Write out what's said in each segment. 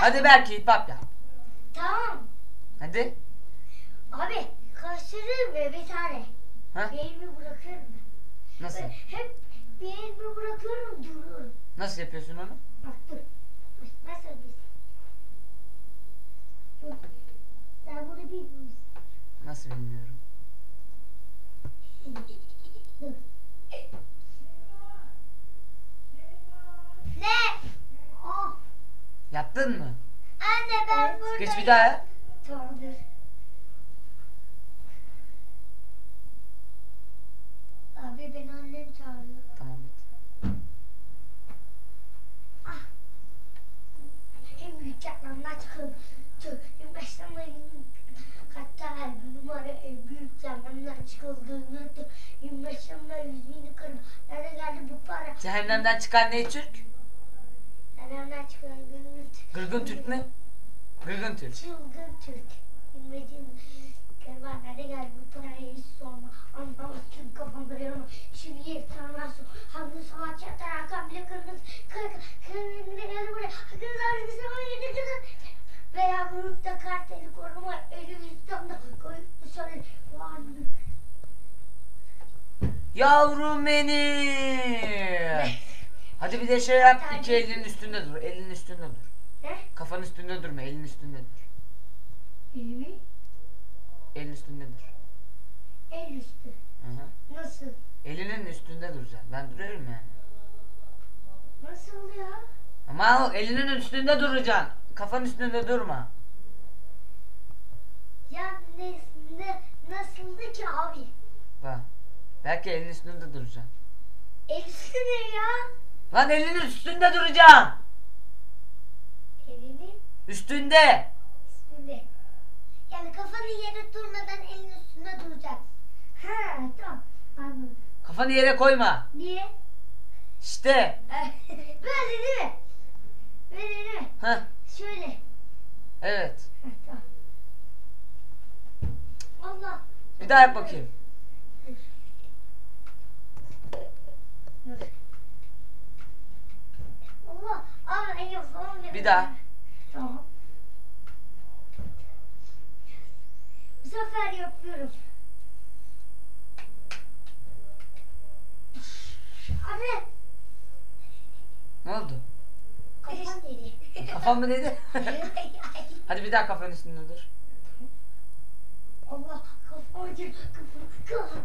Hadi belki hip hop yap. Tamam. Hadi. Abi kaçırır mı bir tane? Ha? Bir elimi bırakıyorum. Nasıl? Böyle hep bir elimi bırakıyorum duruyorum. Nasıl yapıyorsun onu? Bak dur. Nasıl biz? Dur. Sen bunu bilmiyorsun. Nasıl bilmiyorum. Dur. Ne? Oh. Yaptın mı? Anne ben Evet. buradayım. Geç bir daha yap. Tamam dur. Abi beni annem çağırıyor. Tamam bitti. En büyük yapmamdan çıkıyorum. Çünkü başlamda hatta numara en büyük yapmamdan çıkıldığını 25 yaşımda yüzünü kırım. Nerede geldi bu para? Cehennemden çıkan ne Türk? Nereden çıkıldığını Gırgın Türk mü? Gırgın Türk. Çılgın Türk. İmrecin Kervan nerede geldi bu parayı hiç sorma. Anlamaz çünkü kafamda yorma. Şimdi yer tanımazsın. Hangi sanatçı atar Hakan bile kırmızı. Kırk. Kırmızı geldi buraya. Kızlar bize oynadı kızlar. Veya grupta karteli koruma. Eli üstamda koyup söyle. Lan Yavrum benim. Hadi bir de şey yap. İki elinin üstünde dur. Elinin üstünde dur. Ne? Kafanın üstünde durma. Elin üstünde dur. Elimi Elin üstünde dur. el üstü. Hı hı. Nasıl? Elinin üstünde duracaksın. Ben duruyorum yani. Nasıl ya? Ama elinin üstünde duracaksın. Kafanın üstünde durma. Ya ne, ne, nasıldı ki abi? Bak. Belki elinin üstünde duracaksın. El üstü ne ya? Lan elinin üstünde duracaksın. Elinin Üstünde. üstünde. Yani kafanı yere durmadan elin üstünde duracaksın. Ha tamam anladım. Kafanı yere koyma. Niye? İşte. Böyle değil mi? Böyle değil mi? Heh. Şöyle. Evet. Ha, tamam. Allah. Bir daha yap bakayım. Dur. Allah. Abi en son Bir daha. Tamam. Bu sefer yapıyorum. Abi. Ne oldu? Kafam dedi. Kafan mı dedi? Hadi bir daha kafanın üstünde dur. Allah kafam acır. Kafam. Kafam.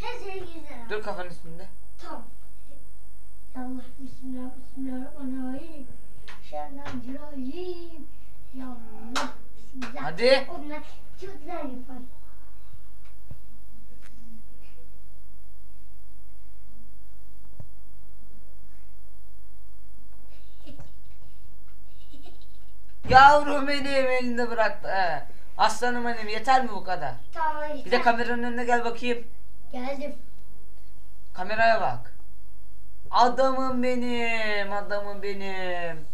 Her şey güzel. Dur kafanın üstünde. Tamam. Allah bismillah bismillahirrahmanirrahim. Şernancırayim. Ya Allah bismillah. Hadi. Onlar güzel yapar. Yavrum benim elinde bıraktı. He. Aslanım benim yeter mi bu kadar? Tamam Bir de yeter. kameranın önüne gel bakayım. Geldim. Kameraya bak. Adamım benim, adamım benim.